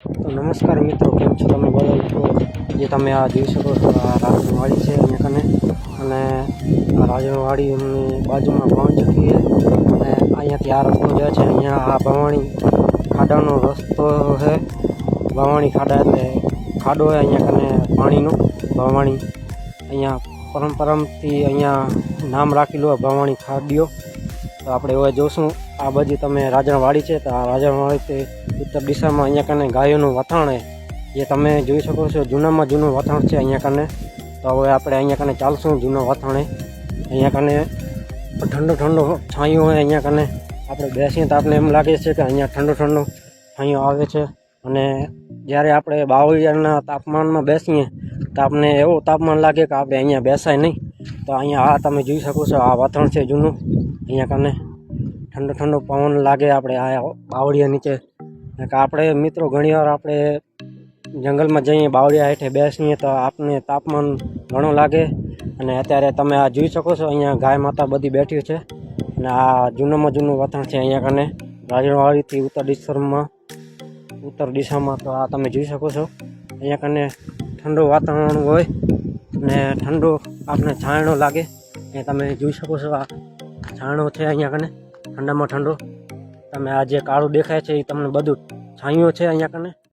નમસ્કાર મિત્રો, કેમ છો તમે બધા છો જે તમે આ જોઈ શકો છો, આ રાજનવાડી છે અહીંયા કને. અને આ રાજનવાડીની બાજુમાં પહોંચી છે. અને અહીંયાથી આ રસ્તો જાય છે, અહીંયા આ ભવાણી ખાડાનો રસ્તો છે. ભવાણી ખાડા એટલે ખાડો છે અહીંયા કને, પાણીનો. ભવાણી અહીંયા પરંપરાથી અહીંયા નામ રાખેલું ભવાણી ખાડીઓ. તો આપણે હવે જોશું, આ બાજુ તમે રાજણવાડી છે, તો આ રાજણવાડીથી ઉત્તર દિશામાં અહીંયા કને ગાયોનું વથાણ એ તમે જોઈ શકો છો, જૂનામાં જૂનું વથાણ છે અહીંયા કને. તો હવે આપણે અહીંયા કને ચાલશું, જૂનો વથાણે અહીંયા કને ઠંડો ઠંડો છાંયો હોય અહીંયા કને. આપણે બેસીએ તો આપણે એમ લાગે છે કે અહીંયા ઠંડો ઠંડો છાંયો આવે છે. અને જ્યારે આપણે બાવળિયાના તાપમાનમાં બેસીએ, તો આપણને એવું તાપમાન લાગે કે આપણે અહીંયા બેસાય નહીં. તો અહીંયા આ તમે જોઈ શકો છો, આ વાતાવરણ છે જૂનું. અહીંયા કને ઠંડો ઠંડો પવન લાગે આપણે, આ બાવળિયા નીચે. આપણે મિત્રો ઘણીવાર આપણે જંગલમાં જઈએ, બાવળિયા હેઠે બેસીએ તો આપને તાપમાન ઘણું લાગે. અને અત્યારે તમે આ જોઈ શકો છો, અહીંયા ગાય માતા બધી બેઠી છે. અને આ જૂનામાં જૂનું વાતાવરણ છે અહીંયા કને. રાજણવાડીથી ઉત્તર દિશામાં ઉત્તર દિશામાં તો આ તમે જોઈ શકો છો. અહીંયા કને ઠંડુ વાતાવરણ હોય. ને ઠંડો આપને છાંયણો લાગે, એ તમે જોઈ શકો છો આ છાંયણો છે અહીંયા કને, ઠંડામાં ઠંડો. તમે આ જે કાળું દેખાય છે એ તમને બધું છાંયો છે અહીંયા કને?